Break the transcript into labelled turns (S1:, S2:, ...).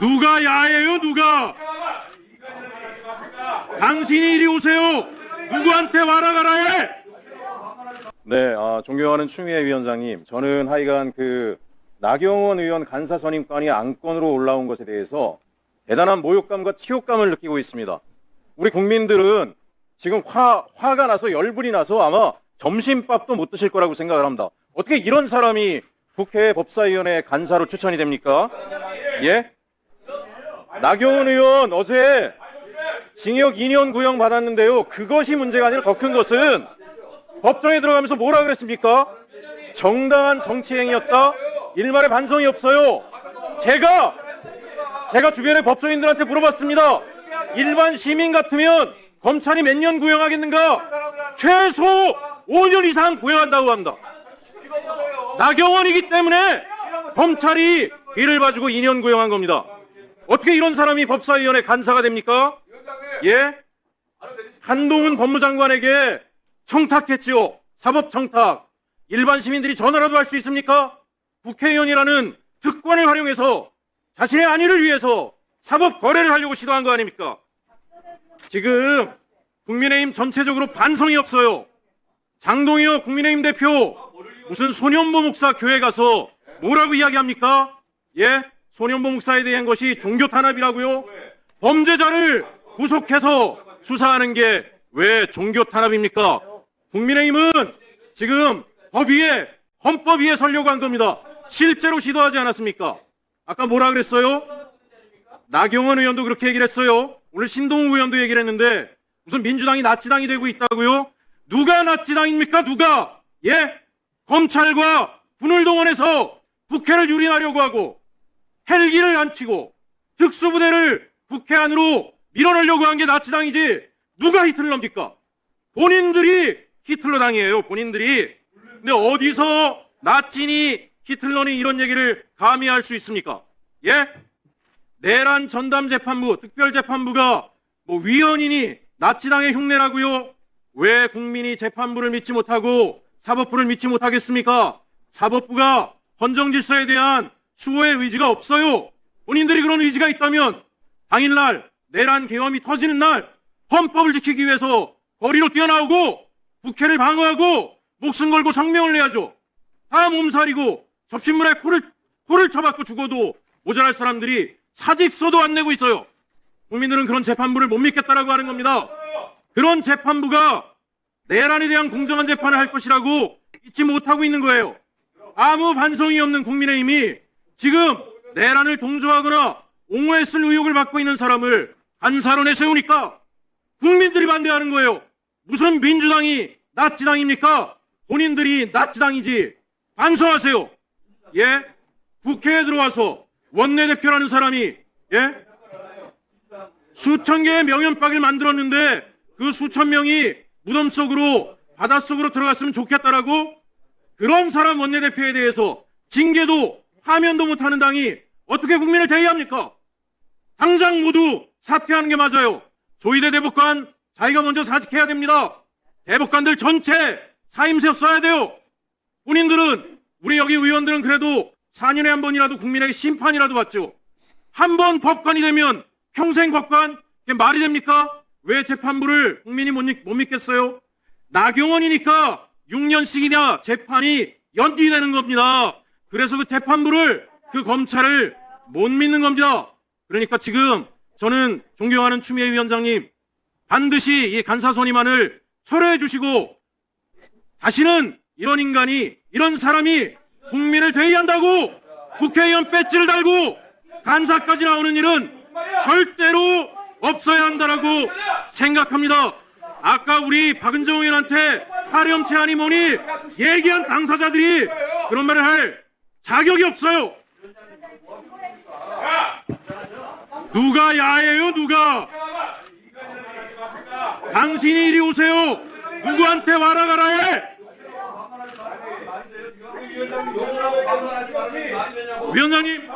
S1: 누가 야예요 누가 당신이 이리 오세요 누구한테 와라 가라 해
S2: 네, 아, 존경하는 추미애 위원장님, 저는 하여간 그 나경원 의원 간사 선임권이 안건으로 올라온 것에 대해서 대단한 모욕감과 치욕감을 느끼고 있습니다. 우리 국민들은 지금 화, 화가 나서 열불이 나서 아마 점심밥도 못 드실 거라고 생각을 합니다. 어떻게 이런 사람이 국회 법사위원회 간사로 추천이 됩니까? 예? 나경원 의원 어제 징역 2년 구형 받았는데요. 그것이 문제가 아니라 더 큰 것은 법정에 들어가면서 뭐라 그랬습니까? 정당한 정치행위였다. 일말의 반성이 없어요. 제가 제가 주변의 법조인들한테 물어봤습니다. 일반 시민 같으면 검찰이 몇 년 구형하겠는가? 최소 5년 이상 구형한다고 합니다. 나경원이기 때문에 검찰이 뒤를 봐주고 2년 구형한 겁니다. 어떻게 이런 사람이 법사위원회 간사가 됩니까? 예? 한동훈 법무장관에게 청탁했지요. 사법 청탁. 일반 시민들이 전화라도 할 수 있습니까? 국회의원이라는 특권을 활용해서 자신의 안위를 위해서 사법 거래를 하려고 시도한 거 아닙니까? 지금 국민의힘 전체적으로 반성이 없어요. 장동혁 국민의힘 대표 무슨 소년보 목사 교회 가서 뭐라고 이야기합니까? 예? 소년보 목사에 대한 것이 종교 탄압이라고요? 범죄자를 구속해서 수사하는 게 왜 종교 탄압입니까? 국민의힘은 지금 법 위에 헌법 위에 서려고 한 겁니다. 실제로 시도하지 않았습니까? 아까 뭐라 그랬어요? 나경원 의원도 그렇게 얘기를 했어요. 오늘 신동우 의원도 얘기를 했는데 무슨 민주당이 나치당이 되고 있다고요? 누가 나치당입니까? 누가? 예? 검찰과 군을 동원해서 국회를 유린하려고 하고 헬기를 안 치고 특수부대를 국회 안으로 밀어넣으려고 한 게 나치당이지 누가 히틀러입니까? 본인들이 히틀러당이에요. 본인들이. 근데 어디서 나치니 히틀러니 이런 얘기를 감히 할 수 있습니까? 예? 내란 전담 재판부, 특별 재판부가 뭐 위헌이니 나치당의 흉내라고요? 왜 국민이 재판부를 믿지 못하고 사법부를 믿지 못하겠습니까? 사법부가 헌정 질서에 대한 수호의 의지가 없어요. 본인들이 그런 의지가 있다면 당일날 내란 계엄이 터지는 날 헌법을 지키기 위해서 거리로 뛰어나오고 국회를 방어하고 목숨 걸고 성명을 내야죠. 다 몸살이고 접신물에 코를 코를 쳐박고 죽어도 모자랄 사람들이 사직서도 안 내고 있어요. 국민들은 그런 재판부를 못 믿겠다라고 하는 겁니다. 그런 재판부가 내란에 대한 공정한 재판을 할 것이라고 믿지 못하고 있는 거예요. 아무 반성이 없는 국민의힘이 지금 내란을 동조하거나 옹호했을 의혹을 받고 있는 사람을 간사로 내세우니까 국민들이 반대하는 거예요. 무슨 민주당이 나치당입니까? 본인들이 나치당이지. 반성하세요. 예? 국회에 들어와서 원내대표라는 사람이 예? 수천 개의 명연박을 만들었는데 그 수천 명이 무덤 속으로 바닷속으로 들어갔으면 좋겠다라고 그런 사람 원내대표에 대해서 징계도 하면도 못하는 당이 어떻게 국민을 대의합니까? 당장 모두 사퇴하는 게 맞아요. 조희대 대법관 자기가 먼저 사직해야 됩니다. 대법관들 전체 사임새 써야 돼요. 본인들은 우리 여기 의원들은 그래도 4년에 한 번이라도 국민에게 심판이라도 받죠. 한 번 법관이 되면 평생 법관 이게 말이 됩니까? 왜 재판부를 국민이 못, 믿- 못 믿겠어요? 나경원이니까 6년씩이나 재판이 연기되는 겁니다. 그래서 그 재판부를 그 검찰을 못 믿는 겁니다. 그러니까 지금 저는 존경하는 추미애 위원장님 반드시 이 간사 선임안을 철회해 주시고 다시는 이런 인간이 이런 사람이 국민을 대의한다고 국회의원 배지를 달고 간사까지 나오는 일은 절대로 없어야 한다라고 생각합니다. 아까 우리 박은정 의원한테 파렴치하니 뭐니 얘기한 당사자들이 그런 말을 할 자격이 없어요. 누가 야예요 누가? 당신이 이리 오세요. 누구한테 와라 가라 해? 위원장님